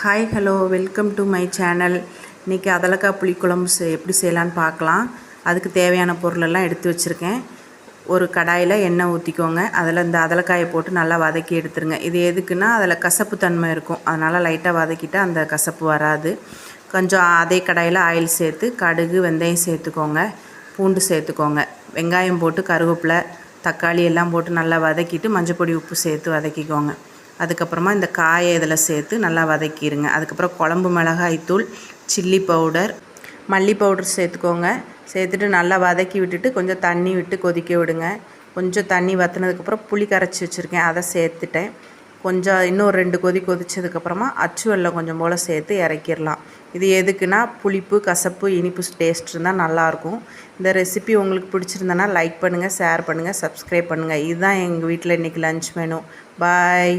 Hi hello welcome to my channel இன்றைக்கி அதலக்காய் புளிக்குழம்பு செ எப்படி செய்யலான்னு பார்க்கலாம் அதுக்கு தேவையான பொருளெல்லாம் எடுத்து வச்சுருக்கேன். ஒரு கடாயில் எண்ணெய் ஊற்றிக்கோங்க அதில் இந்த அதலக்காயை போட்டு நல்லா வதக்கி எடுத்துருங்க. இது எதுக்குன்னா அதில் கசப்பு தன்மை இருக்கும். அதனால் லைட்டாக வதக்கிட்டு அந்த கசப்பு வராது. கொஞ்சம் அதே கடாயில் ஆயில் சேர்த்து கடுகு வெந்தயம் சேர்த்துக்கோங்க. பூண்டு சேர்த்துக்கோங்க. வெங்காயம் போட்டு கருவேப்பிலை தக்காளி எல்லாம் போட்டு நல்லா வதக்கிட்டு மஞ்சப்பொடி உப்பு சேர்த்து வதக்கிக்கோங்க. அதுக்கப்புறமா இந்த காயை இதில் சேர்த்து நல்லா வதக்கிடுங்க. அதுக்கப்புறம் குழம்பு மிளகாய் தூள் சில்லி பவுடர் மல்லி பவுடர் சேர்த்துக்கோங்க. சேர்த்துட்டு நல்லா வதக்கி விட்டுட்டு கொஞ்சம் தண்ணி விட்டு கொதிக்க விடுங்க. கொஞ்சம் தண்ணி வற்றினதுக்கப்புறம் புளி கரைச்சி வச்சுருக்கேன். அதை சேர்த்துட்டேன். கொஞ்சம் இன்னும் ரெண்டு கொதி கொதிச்சதுக்கப்புறமா அச்சு வெள்ளம் கொஞ்சம் போல் சேர்த்து இறக்கிடலாம். இது எதுக்குன்னா புளிப்பு கசப்பு இனிப்பு டேஸ்ட் இருந்தால் நல்லாயிருக்கும். இந்த ரெசிபி உங்களுக்கு பிடிச்சிருந்தனா லைக் பண்ணுங்கள் ஷேர் பண்ணுங்கள் சப்ஸ்கிரைப் பண்ணுங்கள் இதுதான் எங்கள் வீட்டில் இன்றைக்கி லஞ்ச் மெனு. பாய்.